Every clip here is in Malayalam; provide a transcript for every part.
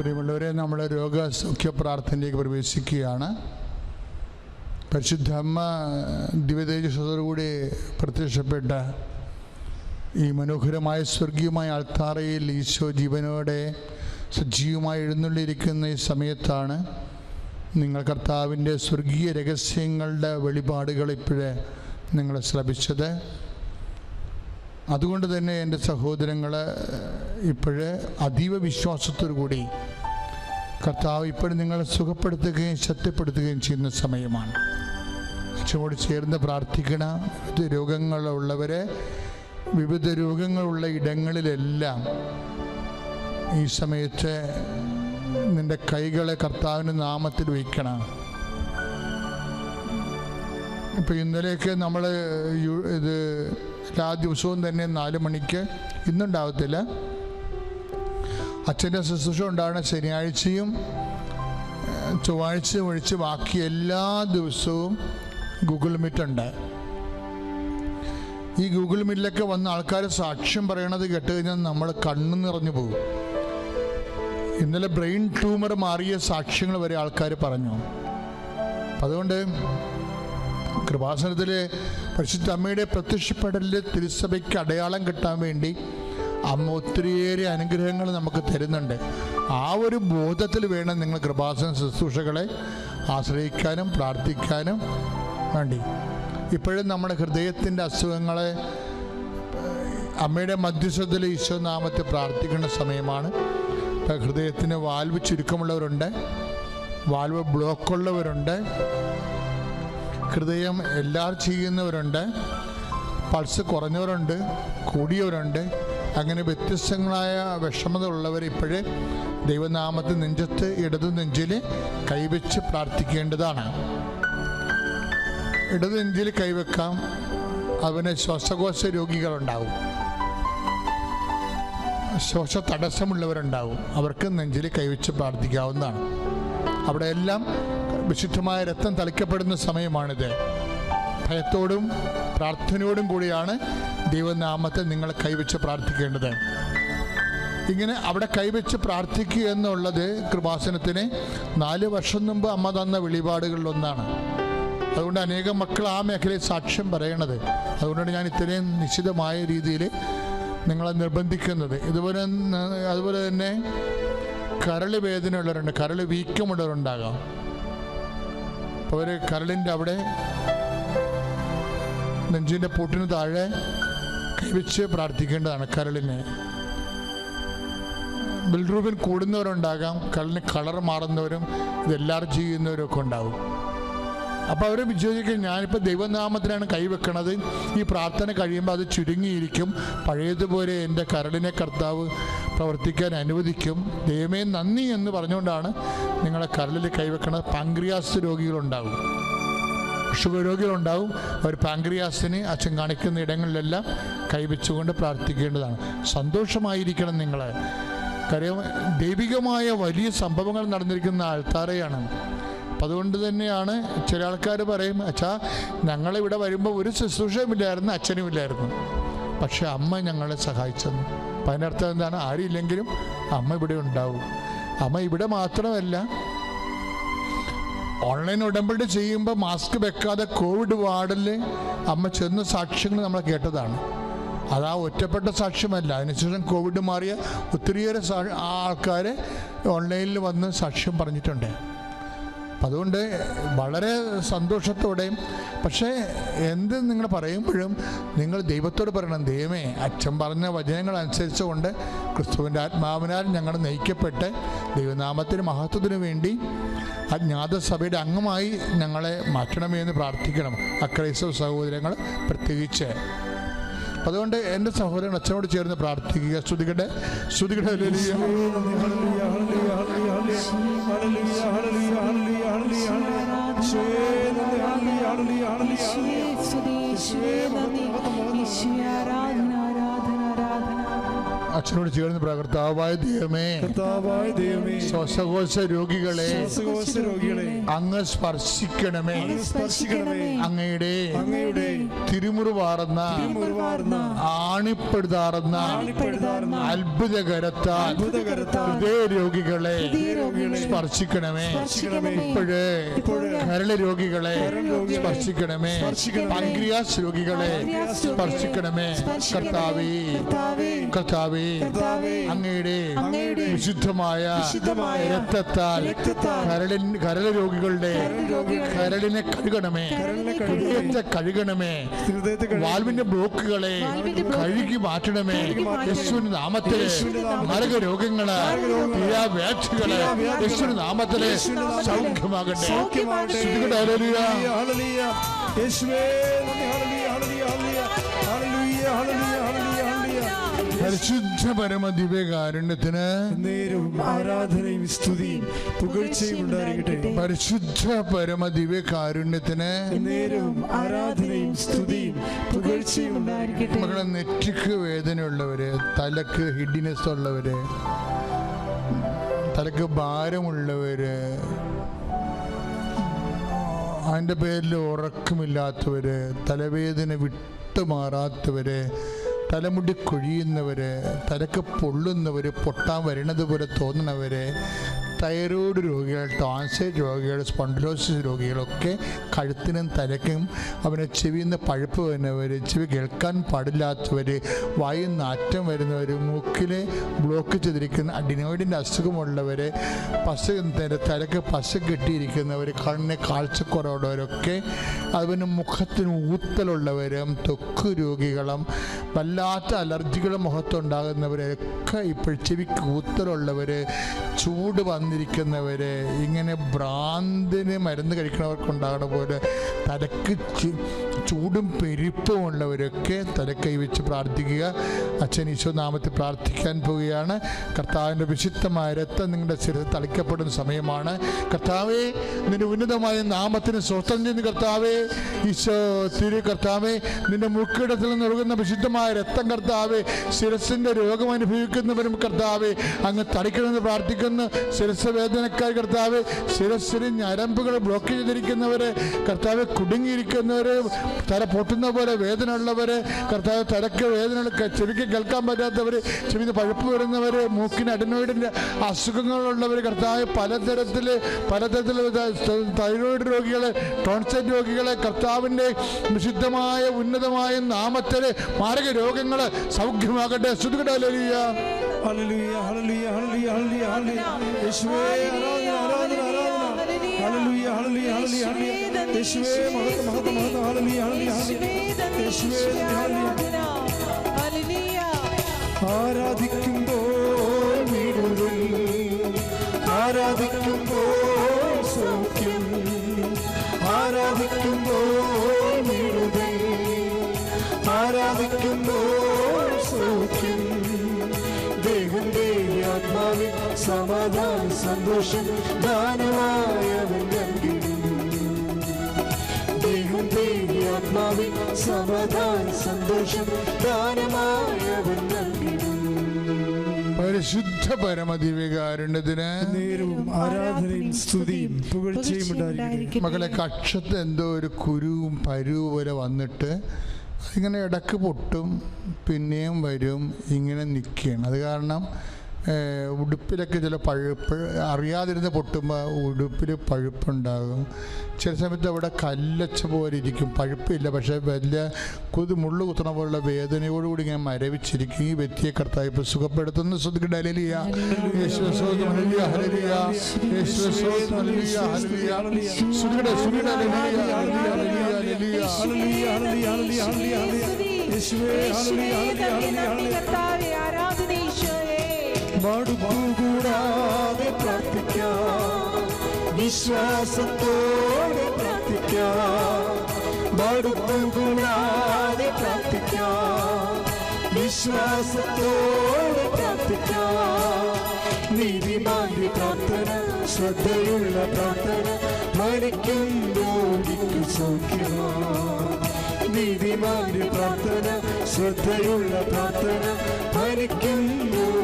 പ്രിയമുള്ളവരെ നമ്മൾ രോഗസൗഖ്യ പ്രാർത്ഥനയിലേക്ക് പ്രവേശിക്കുകയാണ്. പരിശുദ്ധ അമ്മ ദിവ്യതേജസ്സോടുകൂടി പ്രത്യക്ഷപ്പെട്ട ഈ മനോഹരമായ സ്വർഗീയമായ അൾത്താറയിൽ ഈശോ ജീവനോടെ സജീവമായി എഴുന്നള്ളിയിരിക്കുന്ന ഈ സമയത്താണ് നിങ്ങൾ കർത്താവിന്റെ സ്വർഗീയ രഹസ്യങ്ങളുടെ വെളിപാടുകൾ ഇപ്പോഴേ നിങ്ങൾ ശ്രമിച്ചത് അതുകൊണ്ട് തന്നെ എന്റെ സഹോദരങ്ങൾ ഇപ്പോഴ് അതീവ വിശ്വാസത്തോടു കൂടി കർത്താവ് ഇപ്പോഴും നിങ്ങളെ സുഖപ്പെടുത്തുകയും ശക്തിപ്പെടുത്തുകയും ചെയ്യുന്ന സമയമാണ്. അച്ഛനോട് ചേർന്ന് പ്രാർത്ഥിക്കണ വിവിധ രോഗങ്ങളുള്ളവരെ വിവിധ രോഗങ്ങളുള്ള ഇടങ്ങളിലെല്ലാം ഈ സമയത്ത് നിന്റെ കൈകളെ കർത്താവിന്റെ നാമത്തിൽ വയ്ക്കണം. ഇപ്പം ഇന്നലെയൊക്കെ നമ്മൾ ഇത് എല്ലാ ദിവസവും തന്നെ നാല് മണിക്ക് ഇന്നുണ്ടാവത്തില്ല. അച്ഛന്റെ ശുശ്രൂഷ ഉണ്ടാകുന്ന ശനിയാഴ്ചയും ചൊവ്വാഴ്ചയും ഒഴിച്ച് ബാക്കി എല്ലാ ദിവസവും ഗൂഗിൾ മീറ്റ് ഉണ്ട്. ഈ ഗൂഗിൾ മീറ്റിലൊക്കെ വന്ന ആൾക്കാർ സാക്ഷ്യം പറയണത് കേട്ട് കഴിഞ്ഞാൽ നമ്മൾ കണ്ണു നിറഞ്ഞു പോകും. ഇന്നലെ ബ്രെയിൻ ട്യൂമർ മാറിയ സാക്ഷ്യങ്ങൾ വരെ ആൾക്കാർ പറഞ്ഞു. അതുകൊണ്ട് കൃപാസനത്തിൽ പരിശുദ്ധ അമ്മയുടെ പ്രത്യക്ഷപ്പെടലിൽ തിരുസഭയ്ക്ക് അടയാളം കിട്ടാൻ വേണ്ടി അമ്മ ഒത്തിരിയേറെ അനുഗ്രഹങ്ങൾ നമുക്ക് തരുന്നുണ്ട്. ആ ഒരു ബോധത്തിൽ വേണം നിങ്ങൾ കൃപാസന ശുശ്രൂഷകളെ ആശ്രയിക്കാനും പ്രാർത്ഥിക്കാനും വേണ്ടി. ഇപ്പോഴും നമ്മുടെ ഹൃദയത്തിന്റെ അസുഖങ്ങളെ അമ്മയുടെ മധ്യസ്ഥത്തിൽ ഈശോ നാമത്തെ പ്രാർത്ഥിക്കേണ്ട സമയമാണ്. ഹൃദയത്തിന് വാൽവ് ചുരുക്കമുള്ളവരുണ്ട്. വാൽവ് ബ്ലോക്കുള്ളവരുണ്ട്. ഹൃദയം എല്ലാവരും ചെയ്യുന്നവരുണ്ട്. പൾസ് കുറഞ്ഞവരുണ്ട് കൂടിയവരുണ്ട്. അങ്ങനെ വ്യത്യസ്തങ്ങളായ വിഷമത ഉള്ളവർ ഇപ്പോഴേ ദൈവനാമത്തിൽ നെഞ്ചത്ത് ഇടതു നെഞ്ചിൽ കൈവച്ച് പ്രാർത്ഥിക്കേണ്ടതാണ്. ഇടതു നെഞ്ചിൽ കൈവെക്കാം. അവന് ശ്വാസകോശ രോഗികളുണ്ടാവും. ശ്വാസ തടസ്സമുള്ളവരുണ്ടാവും. അവർക്ക് നെഞ്ചിൽ കൈവച്ച് പ്രാർത്ഥിക്കാവുന്നതാണ്. അവിടെ എല്ലാം വിശുദ്ധമായ രക്തം തളിക്കപ്പെടുന്ന സമയമാണിത്. ഭയത്തോടും പ്രാർത്ഥനയോടും കൂടിയാണ് ദൈവനാമത്തെ നിങ്ങൾ കൈവച്ച് പ്രാർത്ഥിക്കേണ്ടത്. ഇങ്ങനെ അവിടെ കൈവച്ച് പ്രാർത്ഥിക്കുക എന്നുള്ളത് കൃപാസനത്തിന് നാല് വർഷം മുമ്പ് അമ്മ തന്ന വെളിപാടുകളിലൊന്നാണ് അതുകൊണ്ട് അനേകം മക്കൾ ആ മേഖലയിൽ സാക്ഷ്യം പറയണത്. അതുകൊണ്ടാണ് ഞാൻ ഇത്രയും നിശ്ചിതമായ രീതിയിൽ നിങ്ങളെ നിർബന്ധിക്കുന്നത്. ഇതുപോലെ അതുപോലെ തന്നെ കരൾ വേദനയുള്ളവരുണ്ട്. കരൾ വീക്കമുള്ളവരുണ്ടാകാം. അപ്പോൾ അവർ കരളിന്റെ അവിടെ നെഞ്ചിന്റെ പൊട്ടിന് താഴെ കൈവച്ച് പ്രാർത്ഥിക്കേണ്ടതാണ് കരളിനെ. ബിൽറൂബിൻ കൂടുന്നവരുണ്ടാകാം കരളിന് കളർ മാറുന്നവരും ഇതെല്ലാവരും ചെയ്യുന്നവരും ഒക്കെ ഉണ്ടാകും അപ്പോൾ അവർ വിചാരിക്കും ഞാനിപ്പോൾ ദൈവനാമത്തിനാണ് കൈവെക്കണത് ഈ പ്രാർത്ഥന കഴിയുമ്പോൾ അത് ചുരുങ്ങിയിരിക്കും. പഴയതുപോലെ എന്റെ കരളിനെ കർത്താവ് പ്രവർത്തിക്കാൻ അനുവദിക്കും. ദൈവമേ നന്ദി എന്ന് പറഞ്ഞുകൊണ്ടാണ് നിങ്ങളെ കരളിൽ കൈവെക്കുന്ന പാങ്ക്രിയാസ് രോഗികളുണ്ടാകും ഷുഗർ രോഗികളുണ്ടാവും. അവർ പാങ്ക്രിയാസിന് അച്ഛൻ കാണിക്കുന്ന ഇടങ്ങളിലെല്ലാം കൈവച്ചുകൊണ്ട് പ്രാർത്ഥിക്കേണ്ടതാണ്. സന്തോഷമായിരിക്കണം നിങ്ങളെ. കാര്യം ദൈവികമായ വലിയ സംഭവങ്ങൾ നടന്നിരിക്കുന്ന ആൾക്കാരെയാണ് അപ്പം അതുകൊണ്ട് തന്നെയാണ് ചില ആൾക്കാർ പറയും അച്ഛാ ഞങ്ങളിവിടെ വരുമ്പോൾ ഒരു ശുശ്രൂഷയുമില്ലായിരുന്നു അച്ഛനുമില്ലായിരുന്നു. പക്ഷെ അമ്മ ഞങ്ങളെ സഹായിച്ചെന്ന്. അതിനർത്ഥം എന്താണ്? ആരില്ലെങ്കിലും അമ്മ ഇവിടെ ഉണ്ടാവും. അമ്മ ഇവിടെ മാത്രമല്ല ഓൺലൈൻ ഉടമ്പടി ചെയ്യുമ്പോൾ മാസ്ക് വെക്കാതെ കോവിഡ് വാർഡിൽ അമ്മ ചെന്ന സാക്ഷ്യങ്ങൾ നമ്മൾ കേട്ടതാണ്. അത് ആ ഒറ്റപ്പെട്ട സാക്ഷ്യമല്ല. അതിനുശേഷം കോവിഡ് മാറിയ ഒത്തിരിയേറെ ആൾക്കാർ ഓൺലൈനിൽ വന്ന് സാക്ഷ്യം പറഞ്ഞിട്ടുണ്ട്. അതുകൊണ്ട് വളരെ സന്തോഷത്തോടെയും പക്ഷേ എന്ത് നിങ്ങൾ പറയുമ്പോഴും നിങ്ങൾ ദൈവത്തോട് പറയണം ദൈവമേ അച്ഛൻ പറഞ്ഞ വചനങ്ങൾ അനുസരിച്ചുകൊണ്ട് ക്രിസ്തുവിന്റെ ആത്മാവിനാൽ ഞങ്ങൾ നയിക്കപ്പെട്ട് ദൈവനാമത്തിന് മഹത്വത്തിന് വേണ്ടി അജ്ഞാത സഭയുടെ അംഗമായി ഞങ്ങളെ മാറ്റണമേ എന്ന് പ്രാർത്ഥിക്കണം. അക്രൈസ്തവ സഹോദരങ്ങൾ പ്രത്യേകിച്ച്. അതുകൊണ്ട് എന്റെ സഹോദരൻ അച്ഛനോട് ചേർന്ന് പ്രാർത്ഥിക്കുക ശ്രുതികട്ടെ ശ്രുതികട്ടെ ഈശോയെ നന്ദി, ഈശോയെ ആരാധന, ആരാധന, ആരാധന. അച്ഛനോട് ചേർന്ന് പ്രകർത്താവായ ദൈവമേ. കർത്താവായ ദൈവമേ. ശ്വാസകോശ രോഗികളെ ശ്വാസകോശ രോഗികളെ അങ്ങ് സ്പർശിക്കണമേ. അങ്ങ് സ്പർശിക്കണമേ. അങ്ങയുടെ അങ്ങയുടെ തിരുമുറിവാർന്ന മുറിവാർന്ന ആണിപ്പെടുതാർന്ന ആണിപ്പെടുതാർന്ന അത്ഭുതകരത്താൽ ഹൃദയ രോഗികളെ സ്പർശിക്കണമേ. ഇപ്പോഴേ കരൾ രോഗികളെ സ്പർശിക്കണമേ. പങ്ക്രിയാസ് രോഗികളെ സ്പർശിക്കണമേ. കർത്താവേ. കർത്താവേ. അങ്ങയുടെ വിശുദ്ധമായ രക്തത്താൽ കരളിൻ കരള രോഗികളുടെ കരളിനെ കഴുകണമേ കരളിനെ കഴുകണമേ. ഹൃദയത്തെ കഴുകണമേ വാൽവിന്റെ ബ്ലോക്കുകളെ കഴുകി മാറ്റണമേ. യേശുവിന്റെ നാമത്തിൽ നാമത്തിൽ മാരകരോഗങ്ങൾ വ്യാധികൾ യേശുവിന്റെ നാമത്തിൽ സൗഖ്യമാകട്ടെ. യേശുവേ പരിശുദ്ധ പരമ ദിവ്യകാരുണ്യത്തിന് നേരവും ആരാധനയും സ്തുതിയും പുകഴ്ചയും ഉണ്ടായിരിക്കട്ടെ. പരിശുദ്ധ പരമ ദിവ്യകാരുണ്യത്തിന് നേരവും ആരാധനയും സ്തുതിയും പുകഴ്ചയും ഉണ്ടായിരിക്കട്ടെ. മകളെ നെറ്റിക്ക് വേദനയുള്ളവര് തലക്ക് ഹിഡിനെസ് ഉള്ളവര് തലക്ക് ഭാരമുള്ളവര് അതിന്റെ പേരിൽ ഉറക്കമില്ലാത്തവര് തലവേദന വിട്ടുമാറാത്തവര് തലമുടി കൊഴിയുന്നവര് തലക്ക് പൊള്ളുന്നവര് പൊട്ടാൻ വരണത് പോലെ തോന്നുന്നവര് തൈറോയ്ഡ് രോഗികൾ ടോൺസൈറ്റ് രോഗികൾ സ്പോണ്ടിലോസിസ് രോഗികളൊക്കെ കഴുത്തിനും തലക്കും അവനെ ചെവിയിൽ നിന്ന് പഴുപ്പ് വരുന്നവർ ചെവി കേൾക്കാൻ പാടില്ലാത്തവർ വായിൽ നാറ്റം വരുന്നവർ മൂക്കിലെ ബ്ലോക്ക് ചെയ്തിരിക്കുന്ന അഡിനോയിഡിന്റെ അസുഖമുള്ളവർ പശ തലക്ക് പശ കെട്ടിയിരിക്കുന്നവർ കണ്ണിന് കാഴ്ചക്കുറവുള്ളവരൊക്കെ അതുപോലെ മുഖത്തിന് ഊത്തലുള്ളവരും തൊക്ക് രോഗികളും വല്ലാത്ത അലർജികളും മുഖത്തുണ്ടാകുന്നവരൊക്കെ ഇപ്പോൾ ചെവിക്ക് ഊത്തലുള്ളവർ ചൂട് വന്നിരിക്കുന്നവർ ഇങ്ങനെ ഭ്രാന്തിന് മരുന്ന് കഴിക്കുന്നവർക്കുണ്ടാകുന്ന പോലെ തലക്ക് ചൂടും പെരുപ്പും ഉള്ളവരൊക്കെ തലക്കൈ വെച്ച് പ്രാർത്ഥിക്കുക. അച്ഛൻ ഈശോ നാമത്തിൽ പ്രാർത്ഥിക്കാൻ പോവുകയാണ്. കർത്താവിന്റെ വിശുദ്ധമായ രക്തം നിങ്ങളുടെ ശരീരത്തിൽ തളിക്കപ്പെടുന്ന സമയമാണ്. കർത്താവേ നിന്റെ ഉന്നതമായ നാമത്തിന് സ്വസ്ഥം ചെയ്യുന്ന കർത്താവേ. ഈശോ തിരു കർത്താവേ നിന്റെ മുക്കിടത്തിൽ നിന്ന് ഒഴുകുന്ന വിശുദ്ധമായ രക്തം കർത്താവേ. ശിരസിന്റെ രോഗം അനുഭവിക്കുന്നവരും കർത്താവേ അങ്ങ് തളിക്കണമെന്ന് പ്രാർത്ഥിക്കുന്നു. ശിരസ് വേദനക്കാർ കർത്താവേ ശിരസ്സിന് ഞരമ്പുകൾ ബ്ലോക്ക് ചെയ്തിരിക്കുന്നവരെ കർത്താവ് കുടുങ്ങിയിരിക്കുന്നവര് തല പൊട്ടുന്ന പോലെ വേദന ഉള്ളവര് കർത്താവ് തലക്ക് വേദന ചെവിക്ക് കേൾക്കാൻ പറ്റാത്തവര് ചെവിന്ന് പഴുപ്പ് വരുന്നവര് മൂക്കിന് അഡിനോയിഡിന്റെ അസുഖങ്ങളുള്ളവർ കർത്താവ് പലതരത്തിൽ പലതരത്തിൽ തൈറോയിഡ് രോഗികളെ ടോൺസൈറ്റ് രോഗികളെ കർത്താവിന്റെ വിശുദ്ധമായ ഉന്നതമായ നാമത്തിൽ മാരക രോഗങ്ങൾ സൗഖ്യമാകട്ടെ. ശ്രുതികടലിയ ഹല്ലേലൂയ ഹല്ലേലൂയ ഹല്ലേലൂയ ഹല്ലേലൂയ ഹല്ലേലൂയ. യേശുവേ ആരാധന ആരാധന ആരാധന. ഹല്ലേലൂയ ഹല്ലേലൂയ ഹല്ലേലൂയ ഹല്ലേലൂയ. യേശുവേ മഹത്വം മഹത്വം മഹത്വം. ഹല്ലേലൂയ ഹല്ലേലൂയ ഹല്ലേലൂയ. യേശുവേ ഹല്ലേലൂയ. ആരാധിക്കുമ്പോൾ വിടുതൽ ആരാധിക്കുമ്പോൾ സൗഖ്യം ആരാധിക്കുമ്പോൾ വിടുതൽ ആരാധിക്കുമ്പോൾ സൗഖ്യം. ദേഹന്റെ ആത്മാവിൽ സമാധാന സന്തോഷം ദാനമായവൻ ആത്മാവിൽ സമാധാന സന്തോഷം ദാനമായവൻ നൽകിടും. പരിശുദ്ധ പരമദിവ്യകാരുണ്യത്തിന് നേരവും ആരാധനയും സ്തുതിയും പുകഴ്ചയും ഉണ്ടായിരിക്കട്ടെ. മകളെ കക്ഷത്ത് എന്തോ ഒരു കുരുവും പരുവും വരെ വന്നിട്ട് ഇങ്ങനെ ഇടയ്ക്ക് പൊട്ടും പിന്നെയും വരും ഇങ്ങനെ നിൽക്കുകയാണ്. അത് കാരണം ഉടുപ്പിലൊക്കെ ചില പഴുപ്പ് അറിയാതിരുന്ന പൊട്ടുമ്പോൾ ഉടുപ്പിൽ പഴുപ്പുണ്ടാകും. ചില സമയത്ത് അവിടെ കല്ലച്ച പോലെ ഇരിക്കും. പഴുപ്പില്ല പക്ഷേ വലിയ കുതി മുള്ളു കുത്തണ പോലുള്ള വേദനയോടുകൂടി ഇങ്ങനെ മരവിച്ചിരിക്കും. ഈ വ്യക്തിയെ കർത്താവ് ഇപ്പോൾ സുഖപ്പെടുത്തുന്നു. ശ്രദ്ധിക്കട്ടെ. ഹല്ലേലൂയ. യേശുവേ ഹല്ലേലൂയ ഹല്ലേലൂയ. ഹല്ലേലൂയ മടുപ്പുകൂടാതെ പ്രാർത്ഥിക്കാം. വിശ്വാസത്തോടെ പ്രാർത്ഥിക്കാം. മടുപ്പുകൂടാതെ പ്രാർത്ഥിക്കാം. വിശ്വാസത്തോടെ പ്രാർത്ഥിക്കാം. നീതിമാന്റെ പ്രാർത്ഥന ശ്രദ്ധയുള്ള പ്രാർത്ഥന മരിക്കും രോഗിക്ക് സൗഖ്യമാണ് നീതിമാന്റെ പ്രാർത്ഥന ശ്രദ്ധയുള്ള പ്രാർത്ഥന ഭരിക്കുന്നു സൗഖ്യമാ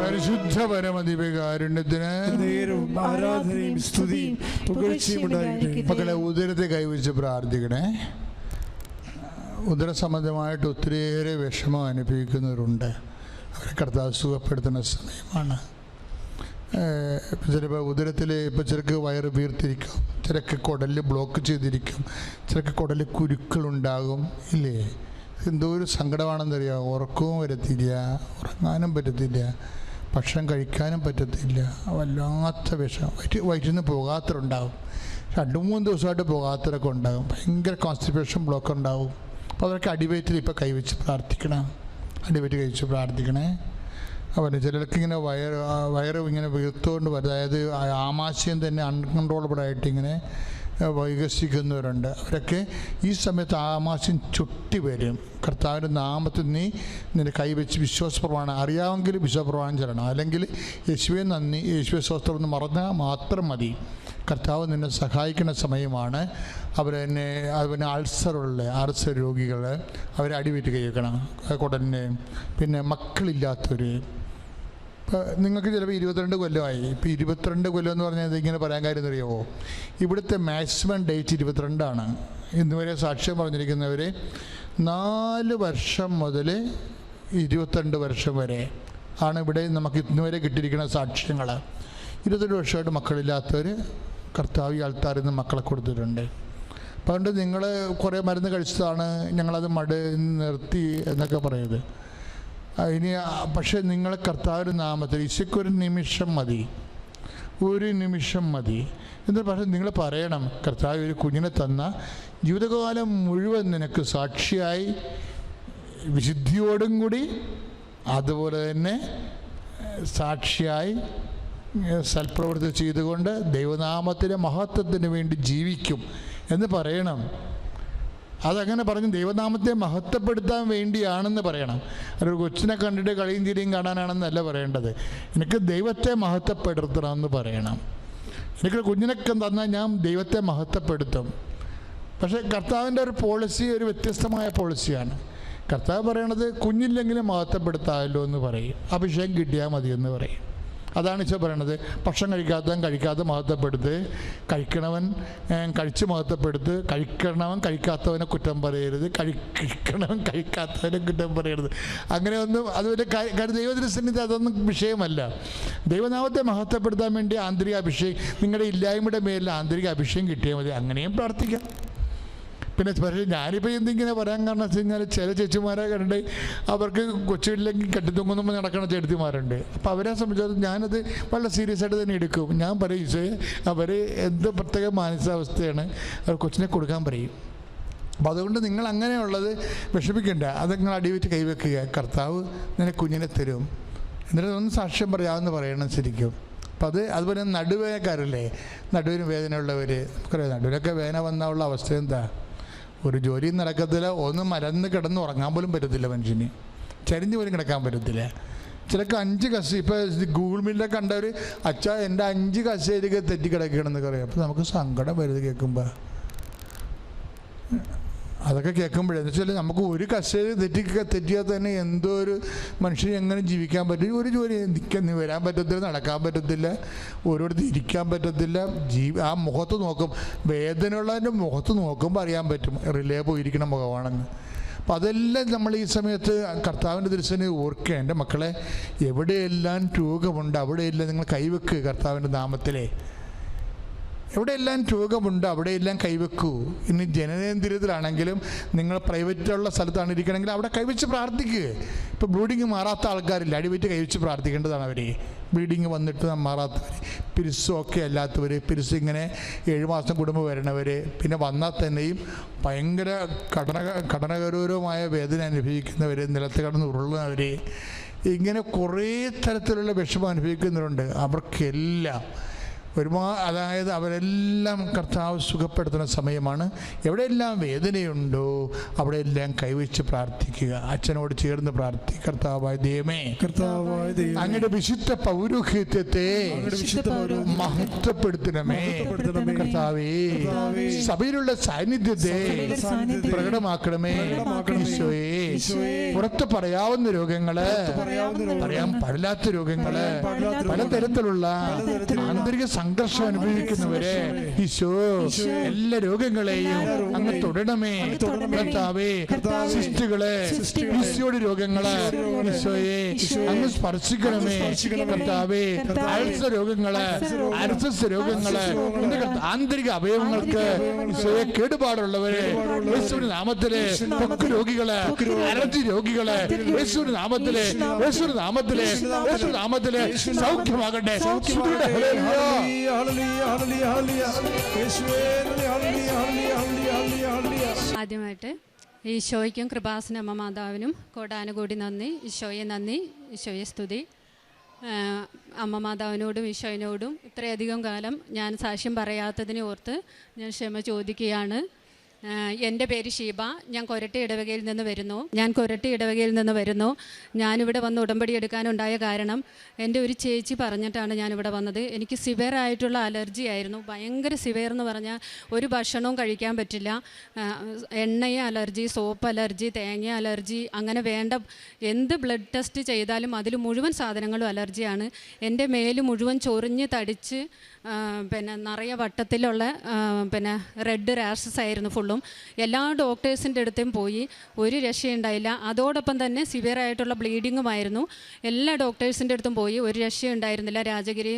പരിശുദ്ധ പരമദിവ്യകാരുണ്യത്തിന് നേരവും ആരാധനയും സ്തുതിയും പുകഴ്ചയും ഉണ്ടായിരിക്കട്ടെ. മക്കളെ ഉദരത്തെ കൈവച്ച് പ്രാർത്ഥിക്കണേ. ഉദര സംബന്ധമായിട്ട് ഒത്തിരിയേറെ വിഷമം അനുഭവിക്കുന്നവരുണ്ട്. അവരെ കർത്താവ് സുഖപ്പെടുത്തുന്ന സമയമാണ്. ചിലപ്പോൾ ഉദരത്തിൽ ഇപ്പോൾ ചിലക്ക് വയറ് വീർത്തിരിക്കും ചിലക്ക് കുടലിൽ ബ്ലോക്ക് ചെയ്തിരിക്കും ചിലക്ക് കുടലിൽ കുരുക്കളുണ്ടാകും ഇല്ലേ? എന്തോ ഒരു സങ്കടമാണെന്നറിയാം? ഉറക്കവും വരത്തില്ല ഉറങ്ങാനും പറ്റത്തില്ല ഭക്ഷണം കഴിക്കാനും പറ്റത്തില്ല വല്ലാത്ത വിഷം വയറ്റ് വയറ്റിൽ നിന്ന് പോകാത്തരുണ്ടാവും രണ്ട് മൂന്ന് ദിവസമായിട്ട് പോകാത്തവരൊക്കെ ഉണ്ടാകും ഭയങ്കര കോൺസ്റ്റിപ്പേഷൻ ബ്ലോക്ക് ഉണ്ടാവും. അപ്പോൾ അതൊക്കെ അടിവയറ്റിൽ ഇപ്പോൾ കൈവച്ച് പ്രാർത്ഥിക്കണം. അടിവയറ്റ് കഴിച്ച് പ്രാർത്ഥിക്കണേ. അവന് ചിലർക്ക് ഇങ്ങനെ വയറ് ആ വയറ് ഇങ്ങനെ വീർത്തുകൊണ്ട് വരും. അതായത് ആമാശയം തന്നെ അൺകൺട്രോളബിൾ ആയിട്ട് ഇങ്ങനെ വികസിക്കുന്നവരുണ്ട്. അവരൊക്കെ ഈ സമയത്ത് ആമാശം ചുട്ടി വരും. കർത്താവിന്റെ നാമത്തിൽ നീ നിന്റെ കൈവച്ച് വിശ്വാസപ്രമാണം അറിയാമെങ്കിൽ വിശ്വാസപ്രമാണം ചെല്ലണം. അല്ലെങ്കിൽ യേശുവെ നന്ദി യേശുവെ സ്വസ്ഥം എന്ന് മറന്നാൽ മാത്രം മതി. കർത്താവ് നിന്നെ സഹായിക്കുന്ന സമയമാണ്. അവരെന്നെ അതുപോലെ അൾസറുള്ള അൾസർ രോഗികൾ അവരെ അടിവീറ്റ് കഴിക്കണം കുടലിന് പിന്നെ മക്കളില്ലാത്തവർ നിങ്ങൾക്ക് ചിലപ്പോൾ ഇരുപത്തിരണ്ട് കൊല്ലമായി. ഇപ്പോൾ ഇരുപത്തിരണ്ട് കൊല്ലം എന്ന് പറഞ്ഞാൽ ഇങ്ങനെ പറയാൻ കാര്യം അറിയാമോ ഇവിടുത്തെ മാക്സിമം ഡേറ്റ് ഇരുപത്തിരണ്ടാണ്. ഇന്നുവരെ സാക്ഷ്യം പറഞ്ഞിരിക്കുന്നവർ നാല് വർഷം മുതൽ ഇരുപത്തിരണ്ട് വർഷം വരെ ആണ് ഇവിടെ നമുക്ക് ഇന്നുവരെ കിട്ടിയിരിക്കുന്ന സാക്ഷ്യങ്ങൾ ഇരുപത്തിരണ്ട് വർഷമായിട്ട് മക്കളില്ലാത്തവർ കർത്താവ് ഈ ആൾത്താരിൽ നിന്ന് മക്കളെ കൊടുത്തിട്ടുണ്ട്. അതുകൊണ്ട് നിങ്ങൾ കുറേ മരുന്ന് കഴിച്ചതാണ് ഞങ്ങളത് മട് നിർത്തി എന്നൊക്കെ പറയുന്നത്. ഇനി പക്ഷെ നിങ്ങൾ കർത്താവിന്റെ നാമത്തിൽ ഇശയ്ക്കൊരു നിമിഷം മതി. ഒരു നിമിഷം മതി. എന്നിട്ട് പക്ഷേ നിങ്ങൾ പറയണം കർത്താവ് ഒരു കുഞ്ഞിനെ തന്ന ജീവിതകാലം മുഴുവൻ നിനക്ക് സാക്ഷിയായി വിശുദ്ധിയോടും കൂടി അതുപോലെ തന്നെ സാക്ഷിയായി സൽപ്രവൃത്തി ചെയ്തുകൊണ്ട് ദൈവനാമത്തിന്റെ മഹത്വത്തിന് വേണ്ടി ജീവിക്കും. എന്ന് പറയണം. അതങ്ങനെ പറഞ്ഞ് ദൈവനാമത്തെ മഹത്വപ്പെടുത്താൻ വേണ്ടിയാണെന്ന് പറയണം. ഒരു കൊച്ചിനെ കണ്ടിട്ട് കളിയും തിരിയും കാണാനാണെന്നല്ല പറയേണ്ടത്. എനിക്ക് ദൈവത്തെ മഹത്വപ്പെടുത്തണമെന്ന് പറയണം. എനിക്ക് കുഞ്ഞിനൊക്കെ തന്നാൽ ഞാൻ ദൈവത്തെ മഹത്വപ്പെടുത്തും. പക്ഷേ കർത്താവിന്റെ ഒരു പോളിസി ഒരു വ്യത്യസ്തമായ പോളിസിയാണ് കർത്താവ് പറയണത് കുഞ്ഞില്ലെങ്കിലും മഹത്വപ്പെടുത്താമല്ലോ എന്ന് പറയും. അഭിഷേകം കിട്ടിയാൽ മതി എന്ന് പറയും. അതാണ് ഈശോ പറയണത്. ഭക്ഷണം കഴിക്കാത്തവൻ കഴിക്കാത്ത മഹത്വപ്പെടുത്ത്. കഴിക്കണവൻ കഴിച്ച് മഹത്വപ്പെടുത്ത്. കഴിക്കണവൻ കഴിക്കാത്തവനെ കുറ്റം പറയരുത്. കഴിക്കണവൻ കഴിക്കാത്തവനെ കുറ്റം പറയരുത്. അങ്ങനെ ഒന്നും അതുപോലെ കാര്യം ദൈവദൃശ്യത്തിൽ അതൊന്നും വിഷയമല്ല. ദൈവനാമത്തെ മഹത്വപ്പെടുത്താൻ വേണ്ടി ആന്തരിക അഭിഷേകം നിങ്ങളുടെ ഇല്ലായ്മയുടെ മേലിൽ ആന്തരിക അഭിഷേകം കിട്ടിയാൽ മതി. അങ്ങനെയും പ്രാർത്ഥിക്കാം. പിന്നെ പക്ഷേ ഞാനിപ്പോൾ എന്തിങ്ങനെ പറയാൻ കാരണം വെച്ച് കഴിഞ്ഞാൽ ചില ചേച്ചിമാരെ കണ്ട് അവർക്ക് കൊച്ചുകളിലേക്ക് കെട്ടിത്തൂങ്ങുമ്പോൾ നടക്കുന്ന ചേട്ടത്തിമാരുണ്ട് അപ്പോൾ അവരെ സംബന്ധിച്ചിടത്തോളം ഞാനത് വളരെ സീരിയസ് ആയിട്ട് തന്നെ എടുക്കും. ഞാൻ പറയും അവർ എന്ത് പ്രത്യേക മാനസികാവസ്ഥയാണ് അവർ കൊച്ചിനെ കൊടുക്കാൻ പറയും. അപ്പോൾ അതുകൊണ്ട് നിങ്ങൾ അങ്ങനെയുള്ളത് വിഷമിക്കണ്ട. അത് നിങ്ങൾ അടിവെച്ച് കൈവെക്കുക കർത്താവ് നിന്നെ കുഞ്ഞിനെ തരും. എന്നിട്ട് ഒന്ന് സാക്ഷ്യം പറയാമെന്ന് പറയണം ശരിക്കും. അപ്പം അത് അതുപോലെ നടുവേദനക്കാരല്ലേ? നടുവിന് വേദനയുള്ളവർ നമുക്കറിയാം നടുവിനൊക്കെ വേദന വന്നുള്ള അവസ്ഥ എന്താ? ഒരു ജോലിയും നടക്കത്തില്ല ഒന്ന് മരന്ന് കിടന്ന് ഉറങ്ങാൻ പോലും പറ്റത്തില്ല മനുഷ്യന്. ചരിഞ്ഞ് പോലും കിടക്കാൻ പറ്റത്തില്ല. ചിലക്ക് അഞ്ച് കസ് ഇപ്പോൾ ഗൂഗിൾ മീറ്റിലൊക്കെ കണ്ടവർ അച്ഛാ എന്റെ അഞ്ച് കസേരയൊക്കെ തെറ്റി കിടക്കണമെന്നൊക്കെ അറിയാം അപ്പോൾ നമുക്ക് സങ്കടം വരുത് കേൾക്കുമ്പോൾ അതൊക്കെ കേൾക്കുമ്പോഴേ. എന്ന് വെച്ചാൽ നമുക്ക് ഒരു കസേര തെറ്റി തെറ്റിയാൽ തന്നെ എന്തോ ഒരു മനുഷ്യന് എങ്ങനെ ജീവിക്കാൻ പറ്റും? ഒരു ജോലി നിൽക്കാൻ വരാൻ പറ്റത്തില്ല നടക്കാൻ പറ്റത്തില്ല ഓരോരുത്തർ ഇരിക്കാൻ പറ്റത്തില്ല ജീവി ആ മുഖത്ത് നോക്കും. വേദനയുള്ളതിന്റെ മുഖത്ത് നോക്കുമ്പോൾ അറിയാൻ പറ്റും റിലേ പോയിരിക്കുന്ന മുഖമാണെന്ന്. അപ്പം അതെല്ലാം നമ്മൾ ഈ സമയത്ത് കർത്താവിന്റെ ദൃശ്യനെ ഓർക്കുക. എന്റെ മക്കളെ എവിടെയെല്ലാം രോഗമുണ്ട് അവിടെയെല്ലാം നിങ്ങൾ കൈവെക്കുക കർത്താവിന്റെ നാമത്തിലെ. എവിടെയെല്ലാം രോഗമുണ്ട് അവിടെയെല്ലാം കൈവെക്കൂ. ഇനി ജനനേന്ദ്രിയത്തിലാണെങ്കിലും നിങ്ങൾ പ്രൈവറ്റുള്ള സ്ഥലത്താണ് ഇരിക്കണമെങ്കിൽ അവിടെ കൈവച്ച് പ്രാർത്ഥിക്കുക ഇപ്പോൾ ബ്ലീഡിങ് മാറാത്ത ആൾക്കാരില്ല. അടിവെറ്റ് കൈവച്ച് പ്രാർത്ഥിക്കേണ്ടതാണ് അവർ ബ്ലീഡിങ് വന്നിട്ട് മാറാത്തവർ പിരിസും ഒക്കെ അല്ലാത്തവർ പിരിസ് ഇങ്ങനെ ഏഴ് മാസം കുടുംബം വരണവർ പിന്നെ വന്നാൽ തന്നെയും ഭയങ്കര കടന കടനകരൂരമായ വേദന അനുഭവിക്കുന്നവർ നിലത്ത് കടന്ന് ഉരുളുന്നവർ ഇങ്ങനെ കുറേ തരത്തിലുള്ള വിഷമം അനുഭവിക്കുന്നവരുണ്ട്. അവർക്കെല്ലാം ഒരുപാട് അതായത് അവരെല്ലാം കർത്താവ് സുഖപ്പെടുത്തുന്ന സമയമാണ് എവിടെയെല്ലാം വേദനയുണ്ടോ അവിടെയെല്ലാം കൈവച്ച് പ്രാർത്ഥിക്കുക അച്ഛനോട് ചേർന്ന് പ്രാർത്ഥി കർത്താവായ ദൈവമേ അങ്ങയുടെ വിശുദ്ധ പൗരോഹിത്യത്തെ മഹത്വപ്പെടുത്തണമേ. കർത്താവേ. സഭയിലുള്ള സാന്നിധ്യത്തെ പ്രകടമാക്കണമേ. ഈശോയെ. പുറത്ത് പറയാവുന്ന രോഗങ്ങൾ പറയാൻ പാടില്ലാത്ത രോഗങ്ങൾ പലതരത്തിലുള്ള പലതരത്തിലുള്ള ആന്തരിക സംഘർഷം അനുഭവിക്കുന്നവരെ ഈശോ എല്ലാ രോഗങ്ങളെയും അങ്ങ് തൊടണമേ കർത്താവേ. സിസ്റ്റുകളെ ഈശോയുടെ രോഗങ്ങളെ, ഈശോയെ അങ്ങ് സ്പർശിക്കണമേ. കർത്താവേ അൾസ രോഗങ്ങളെ അർസസ് രോഗങ്ങളെ ആന്തരിക അവയവങ്ങൾക്ക് ഈശോയെ കേടുപാടുള്ളവരെ യേശുവിന്റെ നാമത്തിലെ ത്വക്ക് രോഗികളെ അലർജി രോഗികളെ യേശുവിന്റെ നാമത്തിലെ യേശുവിന്റെ നാമത്തിലെ. യേശുവിന്റെ നാമത്തിലെ സൗഖ്യമാകട്ടെ. ആദ്യമായിട്ട് ഈശോയ്ക്കും കൃപാസന അമ്മ മാതാവിനും കോടാനുകൂടി നന്ദി. ഈശോയെ നന്ദി ഈശോയെ സ്തുതി. അമ്മ മാതാവിനോടും ഈശോയിനോടും ഇത്രയധികം കാലം ഞാൻ സാക്ഷ്യം പറയാത്തതിനെ ഓർത്ത് ഞാൻ ക്ഷമ ചോദിക്കുകയാണ്. എന്റെ പേര് ഷീബ. ഞാൻ കൊരട്ടി ഇടവകയിൽ നിന്ന് വരുന്നു. ഞാൻ കൊരട്ടി ഇടവകയിൽ നിന്ന് വരുന്നു. ഞാനിവിടെ വന്ന് ഉടമ്പടി എടുക്കാനുണ്ടായ കാരണം എന്റെ ഒരു ചേച്ചി പറഞ്ഞിട്ടാണ് ഞാനിവിടെ വന്നത്. എനിക്ക് സിവിയർ ആയിട്ടുള്ള അലർജി ആയിരുന്നു. ഭയങ്കര സിവിയർ എന്ന് പറഞ്ഞാൽ ഒരു ഭക്ഷണവും കഴിക്കാൻ പറ്റില്ല. എണ്ണയെ അലർജി സോപ്പ് അലർജി തേങ്ങ അലർജി അങ്ങനെ വേണ്ട എന്ത് ബ്ലഡ് ടെസ്റ്റ് ചെയ്താലും അതിൽ മുഴുവൻ സാധനങ്ങളും അലർജിയാണ്. എന്റെ മേൽ മുഴുവൻ ചൊറിഞ്ഞ് തടിച്ച് പിന്നെ നിറയെ വട്ടത്തിലുള്ള പിന്നെ റെഡ് റാഷസ് ആയിരുന്നു ഫുള്ളും എല്ലാ ഡോക്ടേഴ്സിന്റെ അടുത്തും പോയി ഒരു രക്ഷയുണ്ടായില്ല. അതോടൊപ്പം തന്നെ സിവിയർ ആയിട്ടുള്ള ബ്ലീഡിങ്ങുമായിരുന്നു എല്ലാ ഡോക്ടേഴ്സിന്റെ അടുത്തും പോയി ഒരു രക്ഷയുണ്ടായിരുന്നില്ല. രാജഗിരി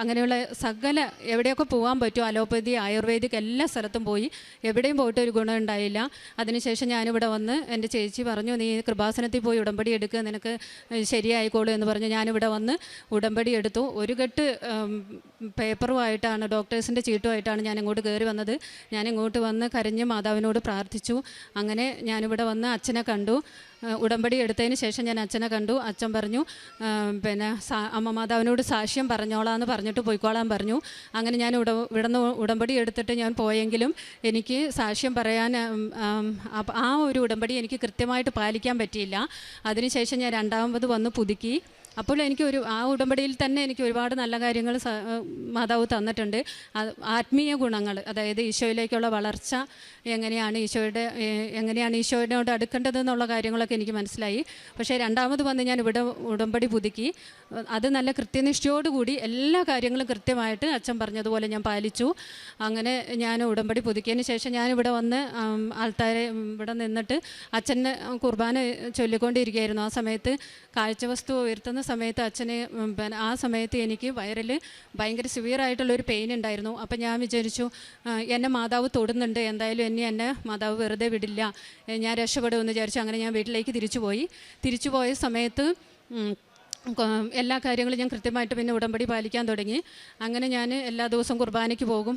അങ്ങനെയുള്ള സകല എവിടെയൊക്കെ പോകാൻ പറ്റുമോ അലോപ്പതി ആയുർവേദിക് എല്ലാ സ്ഥലത്തും പോയി എവിടെയും പോയിട്ട് ഒരു ഗുണം ഉണ്ടായില്ല. അതിനുശേഷം ഞാനിവിടെ വന്ന് എന്റെ ചേച്ചി പറഞ്ഞു നീ കൃപാസനത്തിൽ പോയി ഉടമ്പടി എടുക്കുക നിനക്ക് ശരിയായിക്കോളൂ എന്ന് പറഞ്ഞ് ഞാനിവിടെ വന്ന് ഉടമ്പടി എടുത്തു. ഒരു കെട്ട് പേപ്പറുമായിട്ടാണ് ഡോക്ടേഴ്സിന്റെ ചീട്ടുമായിട്ടാണ് ഞാൻ ഇങ്ങോട്ട് കയറി വന്നത്. ഞാൻ ഇങ്ങോട്ട് വന്ന് കരഞ്ഞ് മാതാവിനോട് പ്രാർത്ഥിച്ചു. അങ്ങനെ ഞാനിവിടെ വന്ന് അച്ഛനെ കണ്ടു. ഉടമ്പടി എടുത്തതിന് ശേഷം ഞാൻ അച്ഛനെ കണ്ടു. അച്ഛൻ പറഞ്ഞു പിന്നെ അമ്മ മാതാവിനോട് സാക്ഷ്യം പറഞ്ഞോളാന്ന് പറഞ്ഞിട്ട് പോയിക്കോളാൻ പറഞ്ഞു. അങ്ങനെ ഞാൻ ഉട ഇവിടുന്ന് ഉടമ്പടി എടുത്തിട്ട് ഞാൻ പോയെങ്കിലും എനിക്ക് സാക്ഷ്യം പറയാൻ ആ ഒരു ഉടമ്പടി എനിക്ക് കൃത്യമായിട്ട് പാലിക്കാൻ പറ്റിയില്ല. അതിനുശേഷം ഞാൻ രണ്ടാമത് വന്ന് പുതുക്കി. അപ്പോൾ എനിക്ക് ഒരു ആ ഉടമ്പടിയിൽ തന്നെ എനിക്ക് ഒരുപാട് നല്ല കാര്യങ്ങൾ മാതാവ് തന്നിട്ടുണ്ട്. ആത്മീയ ഗുണങ്ങൾ അതായത് ഈശോയിലേക്കുള്ള വളർച്ച എങ്ങനെയാണ് ഈശോയുടെ എങ്ങനെയാണ് ഈശോയോട് അടുക്കേണ്ടതെന്നുള്ള കാര്യങ്ങളൊക്കെ എനിക്ക് മനസ്സിലായി. പക്ഷേ രണ്ടാമത് വന്ന് ഞാൻ ഇവിടെ ഉടമ്പടി പുതുക്കി. അത് നല്ല കൃത്യനിഷ്ഠയോടുകൂടി എല്ലാ കാര്യങ്ങളും കൃത്യമായിട്ട് അച്ഛൻ പറഞ്ഞതുപോലെ ഞാൻ പാലിച്ചു. അങ്ങനെ ഞാൻ ഉടമ്പടി പുതുക്കിയതിന് ശേഷം ഞാനിവിടെ വന്ന് ആൾക്കാരെ ഇവിടെ നിന്നിട്ട് അച്ഛന്റെ കുർബാന ചൊല്ലിക്കൊണ്ടിരിക്കുകയായിരുന്നു. ആ സമയത്ത് കാഴ്ചവസ്തു ഉയർത്തുന്ന സമയത്ത് അച്ഛന് പിന്നെ ആ സമയത്ത് എനിക്ക് വയറിൽ ഭയങ്കര ഒരു പെയിൻ ഉണ്ടായിരുന്നു. അപ്പം ഞാൻ വിചാരിച്ചു എന്നെ മാതാവ് തൊടുന്നുണ്ട്. എന്തായാലും എന്നെ എന്നെ മാതാവ് വെറുതെ വിടില്ല. ഞാൻ രക്ഷപ്പെടുമെന്ന് വിചാരിച്ചു. അങ്ങനെ ഞാൻ വീട്ടിലേക്ക് തിരിച്ചു പോയി തിരിച്ചു പോയ സമയത്ത് എല്ലാ കാര്യങ്ങളും ഞാൻ കൃത്യമായിട്ട് പിന്നെ ഉടമ്പടി പാലിക്കാൻ തുടങ്ങി. അങ്ങനെ ഞാൻ എല്ലാ ദിവസവും കുർബാനയ്ക്ക് പോകും.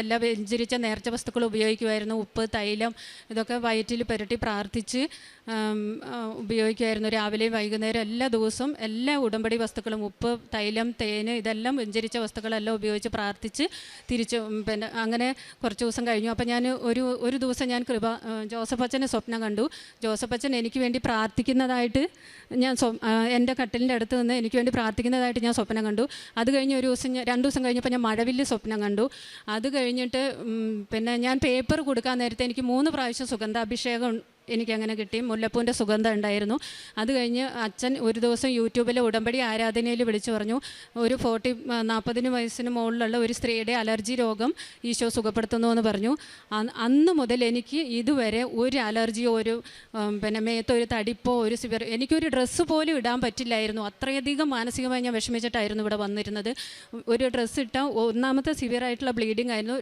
എല്ലാ വ്യഞ്ചരിച്ച നേർച്ച വസ്തുക്കൾ ഉപയോഗിക്കുമായിരുന്നു ഉപ്പ് തൈലം ഇതൊക്കെ വയറ്റിൽ പുരട്ടി പ്രാർത്ഥിച്ച് ഉപയോഗിക്കുമായിരുന്നു രാവിലെയും വൈകുന്നേരം എല്ലാ ദിവസവും എല്ലാ ഉടമ്പടി വസ്തുക്കളും ഉപ്പ് തൈലം തേന് ഇതെല്ലാം വ്യഞ്ചരിച്ച വസ്തുക്കളെല്ലാം ഉപയോഗിച്ച് പ്രാർത്ഥിച്ച് തിരിച്ചു പിന്നെ അങ്ങനെ കുറച്ച് ദിവസം കഴിഞ്ഞു. അപ്പം ഞാൻ ഒരു ഒരു ദിവസം ഞാൻ കൃപ ജോസഫ് അച്ഛനെ സ്വപ്നം കണ്ടു. ജോസഫ് അച്ഛൻ എനിക്ക് വേണ്ടി പ്രാർത്ഥിക്കുന്നതായിട്ട് ഞാൻ എന്റെ കട്ടിലിന്റെ അടുത്ത് നിന്ന് എനിക്ക് വേണ്ടി പ്രാർത്ഥിക്കുന്നതായിട്ട് ഞാൻ സ്വപ്നം കണ്ടു. അത് കഴിഞ്ഞ് ഒരു ദിവസം ഞാൻ രണ്ട് ദിവസം കഴിഞ്ഞപ്പോൾ ഞാൻ മഴവില്ല് സ്വപ്നം കണ്ടു. അത് കഴിഞ്ഞിട്ട് പിന്നെ ഞാൻ പേപ്പർ കൊടുക്കാൻ നേരത്തെ എനിക്ക് മൂന്ന് പ്രാവശ്യം സുഗന്ധാഭിഷേകം എനിക്കങ്ങനെ കിട്ടി. മുല്ലപ്പൂവിന്റെ സുഗന്ധം ഉണ്ടായിരുന്നു. അത് കഴിഞ്ഞ് അച്ഛൻ ഒരു ദിവസം യൂട്യൂബിലെ ഉടമ്പടി ആരാധനയിൽ വിളിച്ചു പറഞ്ഞു ഒരു ഫോർട്ടി നാൽപ്പതിന് വയസ്സിന് മുകളിലുള്ള ഒരു സ്ത്രീയുടെ അലർജി രോഗം ഈശോ സുഖപ്പെടുത്തുന്നു എന്ന് പറഞ്ഞു. അന്ന് മുതൽ എനിക്ക് ഇതുവരെ ഒരു അലർജിയോ ഒരു പിന്നെ മേത്തൊരു തടിപ്പോ ഒരു സിവർ എനിക്കൊരു ഡ്രസ്സ് പോലും ഇടാൻ പറ്റില്ലായിരുന്നു. അത്രയധികം മാനസികമായി ഞാൻ വിഷമിച്ചിട്ടായിരുന്നു ഇവിടെ വന്നിരുന്നത്. ഒരു ഡ്രസ്സ് ഇട്ടാൽ ഒന്നാമത്തെ സിവിയറായിട്ടുള്ള ബ്ലീഡിംഗ് ആയിരുന്നു.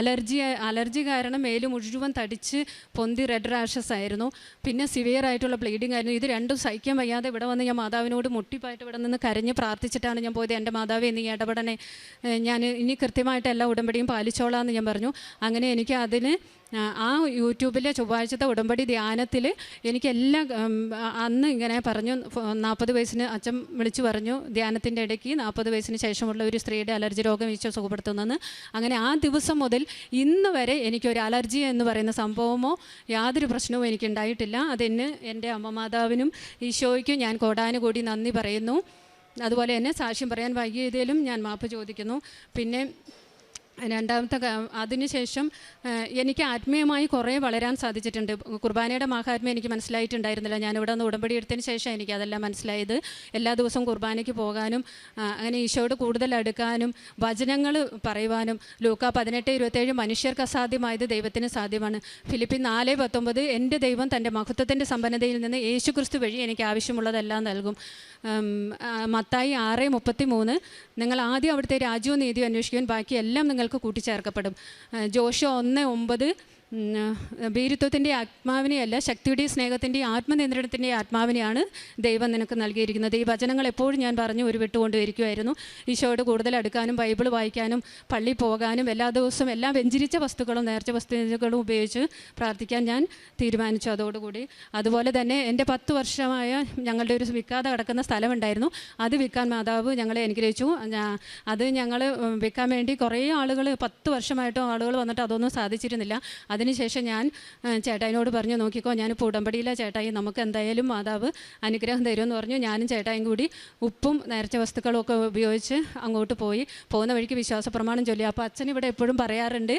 അലർജി അലർജി കാരണം മേൽ മുഴുവൻ തടിച്ച് പൊന്തി റെഡ് റാഷസ് ആയിരുന്നു. പിന്നെ സിവിയർ ആയിട്ടുള്ള ബ്ലീഡിംഗ് ആയിരുന്നു. ഇത് രണ്ടും സഹിക്കാൻ വയ്യാതെ ഇവിടെ വന്ന് ഞാൻ മാതാവിനോട് മുട്ടിപ്പായിട്ട് ഇവിടെ നിന്ന് കരഞ്ഞ് പ്രാർത്ഥിച്ചിട്ടാണ് ഞാൻ പോയത്. എന്റെ മാതാവ് നീ ഇടപെടനെ ഞാൻ ഇനി കൃത്യമായിട്ട് എല്ലാ ഉടമ്പടിയും പാലിച്ചോളാം എന്ന് ഞാൻ പറഞ്ഞു. അങ്ങനെ എനിക്ക് അതിന് ആ, യൂട്യൂബിലെ ചൊവ്വാഴ്ചത്തെ ഉടമ്പടി ധ്യാനത്തിൽ എനിക്കെല്ലാം അന്ന് ഇങ്ങനെ പറഞ്ഞു നാൽപ്പത് വയസ്സിന് അച്ഛൻ വിളിച്ചു പറഞ്ഞു ധ്യാനത്തിന്റെ ഇടയ്ക്ക് നാൽപ്പത് വയസ്സിന് ശേഷമുള്ള ഒരു സ്ത്രീയുടെ അലർജി രോഗം ഈശോ സുഖപ്പെടുത്തുന്നെന്ന്. അങ്ങനെ ആ ദിവസം മുതൽ ഇന്ന് വരെ എനിക്കൊരു അലർജി എന്ന് പറയുന്ന സംഭവമോ യാതൊരു പ്രശ്നവും എനിക്കുണ്ടായിട്ടില്ല. അതിന് എന്റെ അമ്മ മാതാവിനും ഈശോയ്ക്കും ഞാൻ കോടാനുകൂടി നന്ദി പറയുന്നു. അതുപോലെ തന്നെ സാക്ഷ്യം പറയാൻ വൈകിയതിലും ഞാൻ മാപ്പ് ചോദിക്കുന്നു. പിന്നെ രണ്ടാമത്തെ അതിനുശേഷം എനിക്ക് ആത്മീയമായി കുറേ വളരാൻ സാധിച്ചിട്ടുണ്ട്. കുർബാനയുടെ മഹാത്മ്യം എനിക്ക് മനസ്സിലായിട്ടുണ്ടായിരുന്നില്ല. ഞാനിവിടെ നിന്ന് ഉടമ്പടി എടുത്തതിന് ശേഷം എനിക്ക് അതെല്ലാം മനസ്സിലായത്. എല്ലാ ദിവസവും കുർബാനയ്ക്ക് പോകാനും അങ്ങനെ ഈശോയോട് കൂടുതൽ അടുക്കാനും വചനങ്ങൾ പറയുവാനും ലൂക്ക പതിനെട്ട് ഇരുപത്തേഴ് മനുഷ്യർക്ക് അസാധ്യമായത് ദൈവത്തിന് സാധ്യമാണ്. ഫിലിപ്പിൻ നാല് പത്തൊമ്പത് എന്റെ ദൈവം തന്റെ മഹത്വത്തിന്റെ സമ്പന്നതയിൽ നിന്ന് യേശു ക്രിസ്തു വഴി എനിക്ക് ആവശ്യമുള്ളതെല്ലാം നൽകും. മത്തായി ആറ് മുപ്പത്തി മൂന്ന് നിങ്ങൾ ആദ്യം അവിടുത്തെ രാജ്യവും നീതിയും അന്വേഷിക്കുവാൻ ബാക്കി എല്ലാം നിങ്ങൾക്ക് കൂട്ടിച്ചേർക്കപ്പെടും. ജോഷോ ഒന്ന് ഒമ്പത്. ഭീരുത്വത്തിന്റെ ആത്മാവിനെയല്ല ശക്തിയുടെയും സ്നേഹത്തിന്റെയും ആത്മനിയന്ത്രണത്തിന്റെയും ആത്മാവിനെയാണ് ദൈവം നിനക്ക് നൽകിയിരിക്കുന്നത്. ഈ വചനങ്ങൾ എപ്പോഴും ഞാൻ പറഞ്ഞു ഒരു വിട്ടുകൊണ്ടിരിക്കുമായിരുന്നു ഈശോയോട് കൂടുതൽ അടുക്കാനും ബൈബിൾ വായിക്കാനും പള്ളി പോകാനും എല്ലാ ദിവസവും എല്ലാ വെഞ്ചിരിച്ച വസ്തുക്കളും നേർച്ച വസ്തുക്കളും ഉപയോഗിച്ച് പ്രാർത്ഥിക്കാൻ ഞാൻ തീരുമാനിച്ചു അതോടുകൂടി. അതുപോലെ തന്നെ എന്റെ പത്ത് വർഷമായ ഞങ്ങളുടെ ഒരു വിൽക്കാതെ കിടക്കുന്ന സ്ഥലമുണ്ടായിരുന്നു. അത് വിൽക്കാൻ മാതാവ് ഞങ്ങളെ അനുഗ്രഹിച്ചു. അത് ഞങ്ങൾ വിൽക്കാൻ വേണ്ടി കുറേ ആളുകൾ പത്ത് വർഷമായിട്ടും ആളുകൾ വന്നിട്ട് അതൊന്നും സാധിച്ചിരുന്നില്ല. അതിനുശേഷം ഞാൻ ചേട്ടായിനോട് പറഞ്ഞു നോക്കിക്കോ ഞാനിപ്പോൾ പൂടമ്പടിയിലെ ചേട്ടായി നമുക്ക് എന്തായാലും മാതാവ് അനുഗ്രഹം തരുമെന്ന് പറഞ്ഞു. ഞാനും ചേട്ടായും കൂടി ഉപ്പും നേർച്ച വസ്തുക്കളൊക്കെ ഉപയോഗിച്ച് അങ്ങോട്ട് പോയി. പോകുന്ന വഴിക്ക് വിശ്വാസ പ്രമാണം ചൊല്ലി. അപ്പോൾ അച്ഛൻ ഇവിടെ എപ്പോഴും പറയാറുണ്ട്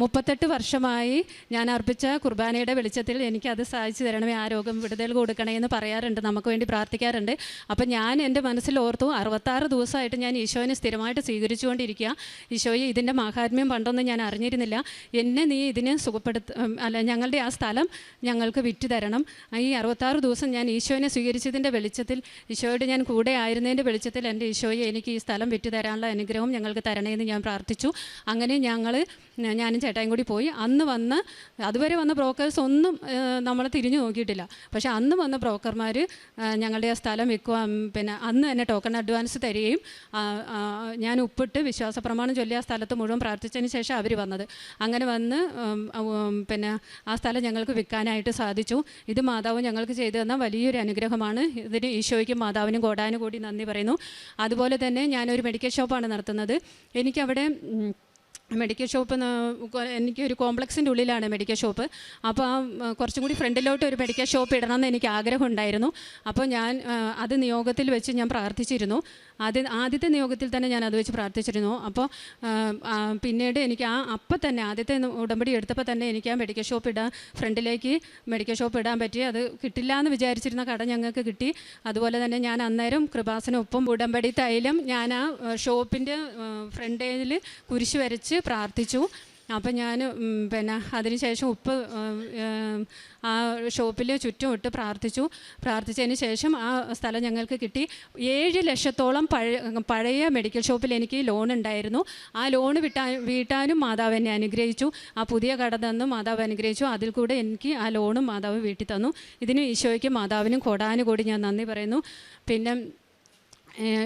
മുപ്പത്തെട്ട് വർഷമായി ഞാൻ അർപ്പിച്ച കുർബാനയുടെ വെളിച്ചത്തിൽ എനിക്കത് സാധിച്ചു തരണമേ ആ രോഗം വിടുതൽ കൊടുക്കണേ എന്ന് പറയാറുണ്ട്. നമുക്ക് വേണ്ടി പ്രാർത്ഥിക്കാറുണ്ട്. അപ്പം ഞാൻ എന്റെ മനസ്സിൽ ഓർത്തു അറുപത്താറ് ദിവസമായിട്ട് ഞാൻ ഈശോനെ സ്ഥിരമായിട്ട് സ്വീകരിച്ചുകൊണ്ടിരിക്കുക. ഈശോയെ ഇതിന്റെ മഹാത്മ്യം പണ്ടൊന്നും ഞാൻ അറിഞ്ഞിരുന്നില്ല. എന്നെ നീ ഇതിനെ സുഖപ്പെടുത്ത അല്ല ഞങ്ങളുടെ ആ സ്ഥലം ഞങ്ങൾക്ക് വിറ്റ് തരണം ഈ അറുപത്താറ് ദിവസം ഞാൻ ഈശോനെ സ്വീകരിച്ചതിന്റെ വെളിച്ചത്തിൽ ഈശോയുടെ ഞാൻ കൂടെ ആയിരുന്നതിന്റെ വെളിച്ചത്തിൽ എന്റെ ഈശോയെ എനിക്ക് ഈ സ്ഥലം വിറ്റ് തരാനുള്ള അനുഗ്രഹം ഞങ്ങൾക്ക് തരണേന്ന് ഞാൻ പ്രാർത്ഥിച്ചു. അങ്ങനെ ഞങ്ങൾ ഞാനും ചേട്ടായും കൂടി പോയി. അന്ന് വന്ന് അതുവരെ വന്ന ബ്രോക്കേഴ്സ് ഒന്നും നമ്മൾ തിരിഞ്ഞു നോക്കിയിട്ടില്ല. പക്ഷേ അന്ന് വന്ന ബ്രോക്കർമാർ ഞങ്ങളുടെ ആ സ്ഥലം വിൽക്കുവാൻ പിന്നെ അന്ന് തന്നെ ടോക്കൺ അഡ്വാൻസ് തരികയും ഞാൻ ഉപ്പിട്ട് വിശ്വാസ പ്രമാണം ചൊല്ലി ആ സ്ഥലത്ത് മുഴുവൻ പ്രാർത്ഥിച്ചതിന് ശേഷം അവർ വന്നത്. അങ്ങനെ വന്ന് പിന്നെ ആ സ്ഥലം ഞങ്ങൾക്ക് വിൽക്കാനായിട്ട് സാധിച്ചു. ഇത് മാതാവ് ഞങ്ങൾക്ക് ചെയ്തു തന്ന വലിയൊരു അനുഗ്രഹമാണ്. ഇതിന് ഈശോയ്ക്കും മാതാവിനും കോടാനും കൂടി നന്ദി പറയുന്നു. അതുപോലെ തന്നെ ഞാനൊരു മെഡിക്കൽ ഷോപ്പാണ് നടത്തുന്നത്. എനിക്കവിടെ മെഡിക്കൽ ഷോപ്പ് എനിക്ക് ഒരു കോംപ്ലക്സിന്റെ ഉള്ളിലാണ് മെഡിക്കൽ ഷോപ്പ് അപ്പോൾ കുറച്ചും കൂടി ഫ്രണ്ടിലോട്ട് ഒരു മെഡിക്കൽ ഷോപ്പ് ഇടണമെന്ന് എനിക്ക് ആഗ്രഹമുണ്ടായിരുന്നു അപ്പോൾ ഞാൻ അത് നിയോഗത്തിൽ വെച്ച് ഞാൻ പ്രാർത്ഥിച്ചിരുന്നു. ആദ്യ ആദ്യത്തെ നിയോഗത്തിൽ തന്നെ ഞാൻ അത് വെച്ച് പ്രാർത്ഥിച്ചിരുന്നു. അപ്പോൾ പിന്നീട് എനിക്ക് ആ അപ്പം തന്നെ ആദ്യത്തെ ഉടമ്പടി എടുത്തപ്പോൾ തന്നെ എനിക്ക് ആ മെഡിക്കൽ ഷോപ്പ് ഇടാൻ ഫ്രണ്ടിലേക്ക് മെഡിക്കൽ ഷോപ്പ് ഇടാൻ പറ്റി. അത് കിട്ടില്ല എന്ന് വിചാരിച്ചിരുന്ന കട ഞങ്ങൾക്ക് കിട്ടി. അതുപോലെ തന്നെ ഞാൻ അന്നേരം കൃപാസനൊപ്പം ഉടമ്പടി തൈലം ഞാൻ ആ ഷോപ്പിന്റെ ഫ്രണ്ടേജിൽ കുരിശ് വരച്ച് പ്രാർത്ഥിച്ചു. അപ്പം ഞാൻ പിന്നെ അതിനുശേഷം ഉപ്പ് ആ ഷോപ്പിൽ ചുറ്റും ഇട്ട് പ്രാർത്ഥിച്ചു. പ്രാർത്ഥിച്ചതിന് ശേഷം ആ സ്ഥലം ഞങ്ങൾക്ക് കിട്ടി. ഏഴ് ലക്ഷത്തോളം പഴയ മെഡിക്കൽ ഷോപ്പിൽ എനിക്ക് ലോൺ ഉണ്ടായിരുന്നു. ആ ലോൺ വിട്ടാൻ വീട്ടാനും മാതാവ് എന്നെ അനുഗ്രഹിച്ചു. ആ പുതിയ കട തന്നു മാതാവ് അനുഗ്രഹിച്ചു. അതിൽ കൂടെ എനിക്ക് ആ ലോണും മാതാവ് വീട്ടിൽ തന്നു ഇതിന് ഈശോയ്ക്കും മാതാവിനും കൊടാനുകൂടി ഞാൻ നന്ദി പറയുന്നു. പിന്നെ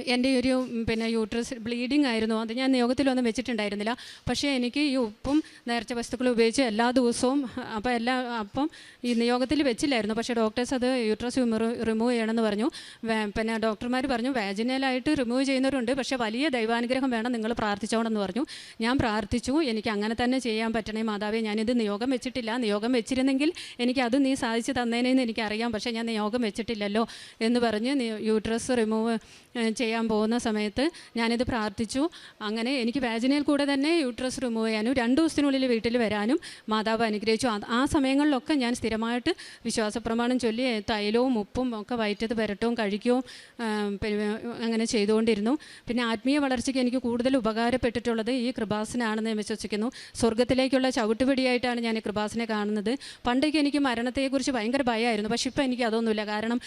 എന്റെ ഒരു പിന്നെ യൂട്രസ് ബ്ലീഡിങ് ആയിരുന്നു. അത് ഞാൻ നിയോഗത്തിലൊന്നും വെച്ചിട്ടുണ്ടായിരുന്നില്ല. പക്ഷേ എനിക്ക് ഈ ഉപ്പും നേർച്ച വസ്തുക്കളും ഉപയോഗിച്ച് എല്ലാ ദിവസവും അപ്പോൾ എല്ലാ അപ്പം ഈ നിയോഗത്തിൽ വെച്ചില്ലായിരുന്നു. പക്ഷേ ഡോക്ടേഴ്സ് അത് യൂട്രസ് റിമൂവ് ചെയ്യണമെന്ന് പറഞ്ഞു. പിന്നെ ഡോക്ടർമാർ പറഞ്ഞു വാജിനലായിട്ട് റിമൂവ് ചെയ്യുന്നവരുണ്ട്. പക്ഷേ വലിയ ദൈവാനുഗ്രഹം വേണം. നിങ്ങൾ പ്രാർത്ഥിച്ചോണമെന്ന് പറഞ്ഞു. ഞാൻ പ്രാർത്ഥിച്ചു. എനിക്ക് അങ്ങനെ തന്നെ ചെയ്യാൻ പറ്റണേ മാതാവേ. ഞാനിത് നിയോഗം വെച്ചിട്ടില്ല. നിയോഗം വെച്ചിരുന്നെങ്കിൽ എനിക്ക് അത് നീ സാധിച്ചു തന്നേനെന്ന് എനിക്കറിയാം. പക്ഷേ ഞാൻ നിയോഗം വെച്ചിട്ടില്ലല്ലോ എന്ന് പറഞ്ഞ് യൂട്രസ് റിമൂവ് ചെയ്യാൻ പോകുന്ന സമയത്ത് ഞാനിത് പ്രാർത്ഥിച്ചു. അങ്ങനെ എനിക്ക് വാജിനയിൽ കൂടെ തന്നെ യൂട്രസ് റിമൂവ് ചെയ്യാനും രണ്ട് ദിവസത്തിനുള്ളിൽ വീട്ടിൽ വരാനും മാതാവ് അനുഗ്രഹിച്ചു. ആ സമയങ്ങളിലൊക്കെ ഞാൻ സ്ഥിരമായിട്ട് വിശ്വാസപ്രമാണം ചൊല്ലി തൈലവും ഉപ്പും ഒക്കെ വയറ്റത്ത് പുരട്ടവും കഴിക്കുകയും അങ്ങനെ ചെയ്തുകൊണ്ടിരുന്നു. പിന്നെ ആത്മീയ വളർച്ചയ്ക്ക് എനിക്ക് കൂടുതൽ ഉപകാരപ്പെട്ടിട്ടുള്ളത് ഈ കൃപാസനാണെന്ന് ഞാൻ വിശ്വസിക്കുന്നു. സ്വർഗത്തിലേക്കുള്ള ചവിട്ടുപിടിയായിട്ടാണ് ഞാൻ ഈ കൃപാസനെ കാണുന്നത്. പണ്ടൊക്കെ എനിക്ക് മരണത്തെക്കുറിച്ച് ഭയങ്കര ഭയമായിരുന്നു പക്ഷേ ഇപ്പം എനിക്ക് അതൊന്നുമില്ല. കാരണം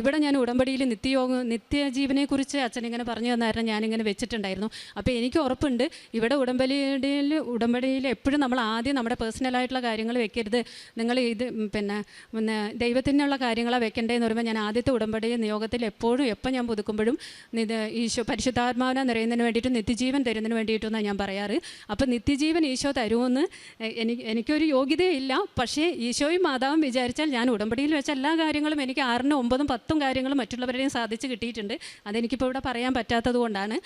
ഇവിടെ ഞാൻ ഉടമ്പടിയിൽ നിത്യയോഗ നിത്യജീവനെ അതിനെക്കുറിച്ച് അച്ഛൻ ഇങ്ങനെ പറഞ്ഞു തന്നായിരുന്നു ഞാനിങ്ങനെ വെച്ചിട്ടുണ്ടായിരുന്നു. അപ്പോൾ എനിക്ക് ഉറപ്പുണ്ട് ഇവിടെ ഉടമ്പടിയിൽ ഉടമ്പടിയിൽ എപ്പോഴും നമ്മൾ ആദ്യം നമ്മുടെ പേഴ്സണലായിട്ടുള്ള കാര്യങ്ങൾ വെക്കരുത്. നിങ്ങൾ ഇത് പിന്നെ പിന്നെ ദൈവത്തിനുള്ള കാര്യങ്ങളാണ് വെക്കേണ്ടതെന്ന് പറയുമ്പോൾ ഞാൻ ആദ്യത്തെ ഉടമ്പടി നിയോഗത്തിൽ എപ്പോഴും എപ്പോൾ ഞാൻ പുതുക്കുമ്പോഴും ഇത് ഈശോ പരിശുദ്ധാത്മാവിനെ നിറയുന്നതിന് വേണ്ടിയിട്ടും നിത്യജീവൻ തരുന്നതിന് വേണ്ടിയിട്ടെന്നാണ് ഞാൻ പറയാറ്. അപ്പോൾ നിത്യജീവൻ ഈശോ തരുമെന്ന് എനിക്ക് എനിക്കൊരു യോഗ്യതയില്ല. പക്ഷേ ഈശോയും മാതാവും വിചാരിച്ചാൽ ഞാൻ ഉടമ്പടിയിൽ വെച്ച എല്ലാ കാര്യങ്ങളും എനിക്ക് ആറിനും ഒമ്പതും പത്തും കാര്യങ്ങളും മറ്റുള്ളവരുടെയും സാധിച്ച് കിട്ടിയിട്ടുണ്ട്. അതെനിക്കിപ്പോൾ ഇവിടെ പറയാൻ പറ്റാത്തത് കൊണ്ടാണ്.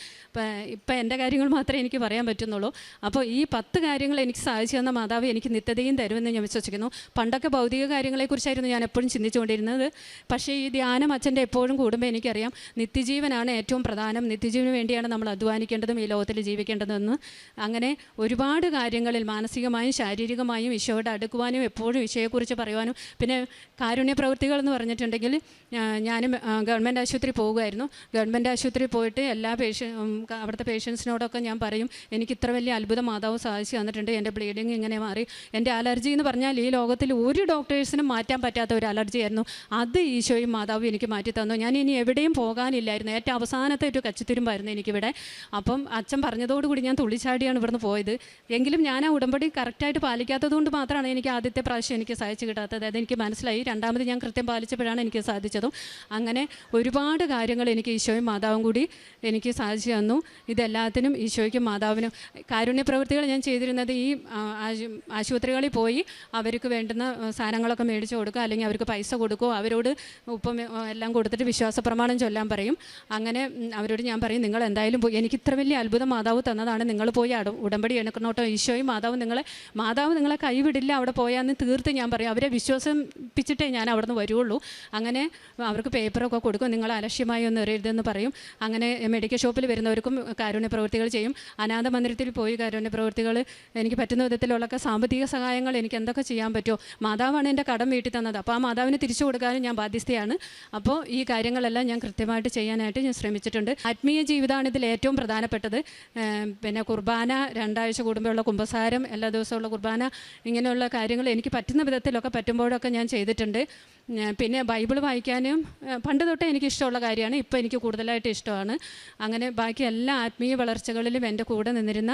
ഇപ്പം എന്റെ കാര്യങ്ങൾ മാത്രമേ എനിക്ക് പറയാൻ പറ്റുന്നുള്ളൂ. അപ്പോൾ ഈ പത്ത് കാര്യങ്ങൾ എനിക്ക് സാധിച്ചു തന്ന മാതാവ് എനിക്ക് നിത്യതയും തരുമെന്ന് ഞാൻ വിശ്വസിക്കുന്നു. പണ്ടൊക്കെ ഭൗതിക കാര്യങ്ങളെക്കുറിച്ചായിരുന്നു ഞാൻ എപ്പോഴും ചിന്തിച്ചുകൊണ്ടിരുന്നത്. പക്ഷേ ഈ ധ്യാനം അച്ഛന്റെ എപ്പോഴും കൂടുമ്പോൾ എനിക്കറിയാം നിത്യജീവനാണ് ഏറ്റവും പ്രധാനം. നിത്യജീവന് വേണ്ടിയാണ് നമ്മൾ അധ്വാനിക്കേണ്ടതും ഈ ലോകത്തിൽ ജീവിക്കേണ്ടതെന്ന്. അങ്ങനെ ഒരുപാട് കാര്യങ്ങളിൽ മാനസികമായും ശാരീരികമായും ഈശോയോട് അടുക്കുവാനും എപ്പോഴും ഈശോയെക്കുറിച്ച് പറയുവാനും പിന്നെ കാരുണ്യ പ്രവൃത്തികൾ എന്ന് പറഞ്ഞിട്ടുണ്ടെങ്കിൽ ഞാനും ഗവൺമെന്റ് ആശുപത്രി പോകുമായിരുന്നു ഗവൺമെന്റ് ആശുപത്രിയിൽ പോയിട്ട് എല്ലാ പേഷ്യ അവിടുത്തെ പേഷ്യൻസിനോടൊക്കെ ഞാൻ പറയും എനിക്ക് ഇത്ര വലിയ അത്ഭുത മാതാവ് സാധിച്ചു തന്നിട്ടുണ്ട്. എന്റെ ബ്ലീഡിങ് ഇങ്ങനെ മാറി. എന്റെ അലർജി എന്ന് പറഞ്ഞാൽ ഈ ലോകത്തിൽ ഒരു ഡോക്ടേഴ്സിനും മാറ്റാൻ പറ്റാത്ത ഒരു അലർജി ആയിരുന്നു. അത് ഈശോയും മാതാവും എനിക്ക് മാറ്റി തന്നു. ഞാൻ ഇനി എവിടെയും പോകാനില്ലായിരുന്നു. ഏറ്റവും അവസാനത്തെ ഒരു കച്ചിത്തുരുമ്പായിരുന്നു എനിക്കിവിടെ. അപ്പം അച്ഛൻ പറഞ്ഞതോടുകൂടി ഞാൻ തുള്ളിച്ചാടിയാണ് ഇവിടുന്ന് പോയത്. എങ്കിലും ഞാൻ ആ ഉടമ്പടി കറക്റ്റായിട്ട് പാലിക്കാത്തത് കൊണ്ട് മാത്രമാണ് എനിക്ക് ആദ്യത്തെ പ്രാവശ്യം എനിക്ക് സാധിച്ചു കിട്ടാത്തത്. അതായത് എനിക്ക് മനസ്സിലായി. രണ്ടാമത് ഞാൻ കൃത്യം പാലിച്ചപ്പോഴാണ് എനിക്ക് സാധിച്ചതും. അങ്ങനെ ഒരുപാട് കാര്യങ്ങൾ എനിക്ക് ഈശോയും മാതാവും കൂടി എനിക്ക് സാധിച്ചു തന്നു. ഇതെല്ലാത്തിനും ഈശോയ്ക്കും മാതാവിനും. കാരുണ്യ പ്രവൃത്തികൾ ഞാൻ ചെയ്തിരുന്നത് ഈ ആശുപത്രികളിൽ പോയി അവർക്ക് വേണ്ടുന്ന സാധനങ്ങളൊക്കെ മേടിച്ച് കൊടുക്കുക അല്ലെങ്കിൽ അവർക്ക് പൈസ കൊടുക്കുക അവരോട് ഉപ്പം എല്ലാം കൊടുത്തിട്ട് വിശ്വാസ പ്രമാണം ചൊല്ലാൻ പറയും. അങ്ങനെ അവരോട് ഞാൻ പറയും നിങ്ങൾ എന്തായാലും പോയി എനിക്ക് ഇത്ര വലിയ അത്ഭുതം മാതാവ് തന്നതാണ്. നിങ്ങൾ പോയി ഉടമ്പടി എടുക്കണോട്ടോ ഈശോയും മാതാവും നിങ്ങളെ മാതാവ് നിങ്ങളെ കൈവിടില്ല അവിടെ പോയാന്ന് തീർത്ത് ഞാൻ പറയും. അവരെ വിശ്വസിപ്പിച്ചിട്ടേ ഞാൻ അവിടെ നിന്ന് വരുള്ളൂ. അങ്ങനെ അവർക്ക് പേപ്പറൊക്കെ കൊടുക്കും. നിങ്ങൾ അലക്ഷ്യമായി ഒന്നും എറിയരുതെന്ന് പറയും. അങ്ങനെ മെഡിക്കൽ ഷോപ്പിൽ വരുന്നവർക്കും കാരുണ്യ പ്രവൃത്തികൾ ചെയ്യും. അനാഥ മന്ദിരത്തിൽ പോയി കാരുണ്യ പ്രവൃത്തികൾ എനിക്ക് പറ്റുന്ന വിധത്തിലുള്ളൊക്കെ സാമ്പത്തിക സഹായങ്ങൾ എനിക്ക് എന്തൊക്കെ ചെയ്യാൻ പറ്റുമോ? മാതാവാണ് എന്റെ കടം വീട്ടിൽ തന്നത്. അപ്പോൾ ആ മാതാവിന് തിരിച്ചു കൊടുക്കാനും ഞാൻ ബാധ്യസ്ഥയാണ്. അപ്പോൾ ഈ കാര്യങ്ങളെല്ലാം ഞാൻ കൃത്യമായിട്ട് ചെയ്യാനായിട്ട് ഞാൻ ശ്രമിച്ചിട്ടുണ്ട്. ആത്മീയ ജീവിതമാണ് ഇതിൽ ഏറ്റവും പ്രധാനപ്പെട്ടത്. പിന്നെ കുർബാന രണ്ടാഴ്ച കൂടുമ്പോഴുള്ള കുമ്പസാരം എല്ലാ ദിവസമുള്ള കുർബാന ഇങ്ങനെയുള്ള കാര്യങ്ങൾ എനിക്ക് പറ്റുന്ന വിധത്തിലൊക്കെ പറ്റുമ്പോഴൊക്കെ ഞാൻ ചെയ്തിട്ടുണ്ട്. പിന്നെ ബൈബിൾ വായിക്കാനും പണ്ട് തൊട്ടേ എനിക്ക് ഇഷ്ടമുള്ള കാര്യമാണ്. ഇപ്പോൾ എനിക്ക് കൂടുതലായിട്ട് ഇഷ്ടമാണ്. അങ്ങനെ ബാക്കി എല്ലാ ആത്മീയ വളർച്ചകളിലും എന്റെ കൂടെ നിന്നിരുന്ന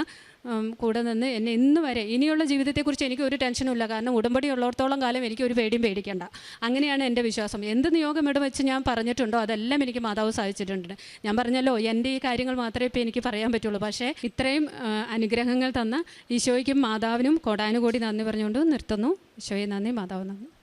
കൂടെ നിന്ന് എന്നെ ഇന്ന് വരെ ഇനിയുള്ള ജീവിതത്തെക്കുറിച്ച് എനിക്ക് ഒരു ടെൻഷനും ഇല്ല കാരണം ഉടമ്പടി ഉള്ളിടത്തോളം കാലം എനിക്ക് ഒരു പേടിയും പേടിക്കേണ്ട. അങ്ങനെയാണ് എന്റെ വിശ്വാസം. എന്ത് നിയോഗം ഇവിടെ വെച്ച് ഞാൻ പറഞ്ഞിട്ടുണ്ടോ അതെല്ലാം എനിക്ക് മാതാവ് സാധിച്ചിട്ടുണ്ട്. ഞാൻ പറഞ്ഞല്ലോ എന്റെ ഈ കാര്യങ്ങൾ മാത്രമേ ഇപ്പോൾ എനിക്ക് പറയാൻ പറ്റുള്ളൂ. പക്ഷേ ഇത്രയും അനുഗ്രഹങ്ങൾ തന്ന ഈശോയ്ക്കും മാതാവിനും കോടാനുകൂടി നന്ദി പറഞ്ഞുകൊണ്ട് നിർത്തുന്നു. ഈശോയെ നന്ദി മാതാവ് നന്ദി.